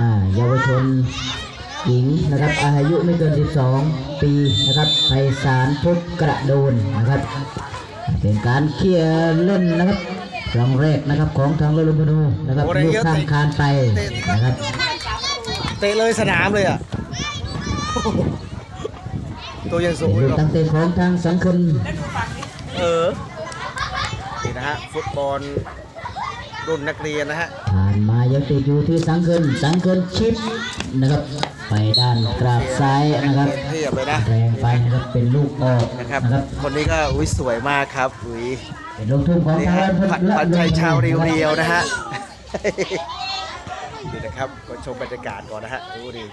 อ่าเยาวชนหญิงนะครับอายุไม่เกิน 12 ปีนะครับไพศาลพุทธกระโดนนะครับ เป็นการเคลียร์เล่นนะครับครั้งแรกนะครับของทางลลุมพนูนะครับโอ้ได้ลูกเยอะข้ามเตะคานไปนะครับเตะเลยสนามเลยอะตัวยังสูเป็นงอลูยู่กหรอกตั้งเตะของทางสังคมเออนี่นะฮะฟุตบอล รุ่นนักเรียนนะฮะผ่านมายังติดอยู่ที่สังคมสังคมชิปนะครับ ไปด้านกราบซ้ายนะครับเทียบเลยนะแรงไปนะครับเป็นลูกออกนะครับนะครับคนนี้ก็อุ้ยสวยมากครับอุ้ยเป็นลูกทุ่งของนี่ทางฮะด้านผัดและปันชัยชาวเรียวเรียวๆนะนะฮะนี่นะครับก็ชมบรรยากาศก่อนนะฮะดูดิ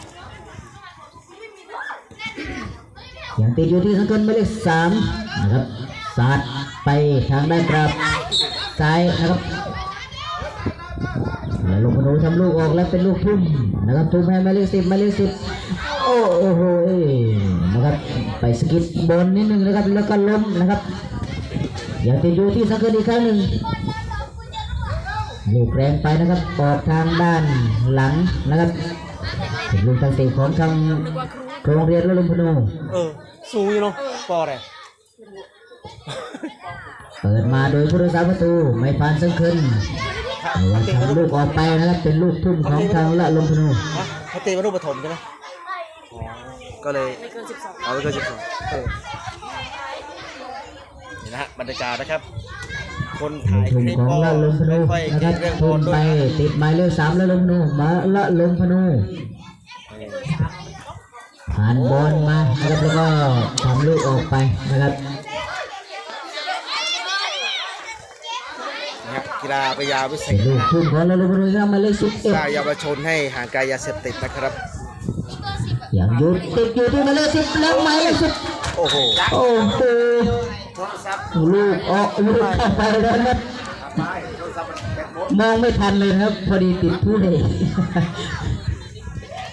ยังติดอยู่ที่สังคมหมายเลขสามนะครับสาดไปทางด้านกราบซ้ายนะครับแล้วลูกพนูทำลูกออกแล้วเป็นลูกทุ่มนะครับทุ่มให้หมายเลขสิบหมายเลขสิบโอ้โหนะครับไปสกิดบอลนิดนึงนะครับแล้วก็ล้มนะครับยังติดอยู่ที่สังคมอีกครั้งหนึ่งลูกแรงไปนะครับออกทางด้านหลังนะครับเป็นลูกตั้งเตะของทางโรงเรียนละลุมพนูเออสูงอยู่เนาะปออะไรเปิดมาโดยผู้รักษาประตูไม่ผ่านสังคืนระวังทำ ลูกออกไปนะครับเป็นลูกทุ่มของทางละลุมพนูฮะเขาตีมารูปปฐมใช่ไหมอ๋อก็เลยเอาไปเกินสิบสองเออนี่นะฮะบรรยากาศนะครับ คนลูถ่ากยทุ่มคลิปของก็ละลุมพนูไม่ค่อยนะคเก่รังบเรื่องบทุ่อมลด้ไปวยนะติดหมายเลขสามละลุมพนูมาละลุมพนูผ่านบอลมานะครับแล้วก็ทำลูกออกไปนะครับ นะครับกีฬาพยาวิเศเป็นษลูกทุ่มของละลุมพนูครับหมายเลขสิบเอ็ดสร้างเยาวชนให้ห่างไกลยาเสพติดนะครับอยังยู่ติดอยู่ที่มาเลขสิบแล้วหมายเลขสิบโอ้โหโอ้โหลูกออกลูกเข้าไปแล้วนะครับมองไม่ทันเลยครับ พอดีติดผู้เล่น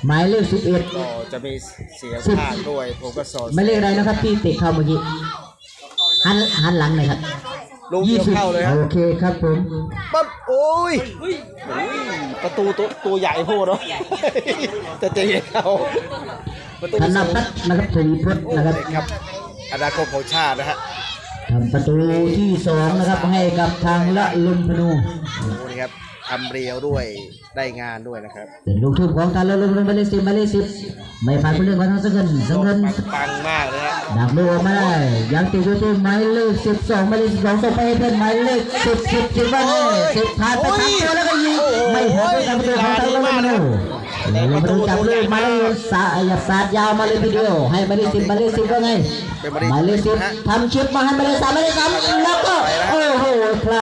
หมายเลขสิบเอ็ดก็จะมีเสียงภาคด้วยผมก็สอนหมายเลขอะไรนะครับที่เตะเข้าเมื่อกี้หันหันหลังหน่อยครับ ลูกเดียวเข้าเลยฮะโอเคครับผมปั๊บโอ้ยโอ้ยประตูตัวตัวใหญ่โพดเนาะจะเตะเข้าประตูธนพัฒน์นะครับทวีพจน์นะครับครับอนาคตของชาตินะฮะทำประตูที่สองนะครับให้กับทางละลุมพนูโอ้นี่ครับทำเรียวด้วยได้งานด้วยนะครับเป็นลูกทุ่มของทางละลุมพนูหมายเลขสิบหมายเลขสิบ ไม่ผ่านผู้เล่นของทางสังเงินสังเงินปังๆมากเลยฮะดักลูกออกมาได้ยังติดอยู่ที่หมายเลขสิบสองหมายเลขสิบสองส่งไปให้เพื่อนหมายเลขสิบสิบสิบว่าไงสิบผ่านไปสามตัวแล้วก็ยิงไม่ผ่านไปทำประตูของทางละลุมพนูแล้วลุมพนูจับลูกหมายเลขสาอย่าสาดยาวมาเลยทีเดียวให้หมายเลขสิบหมายเลขสิบว่าไงหมายเลขสิบทำชิปมาให้หมายเลขสามหมายเลขสามแล้วก็โอ้โหพลาด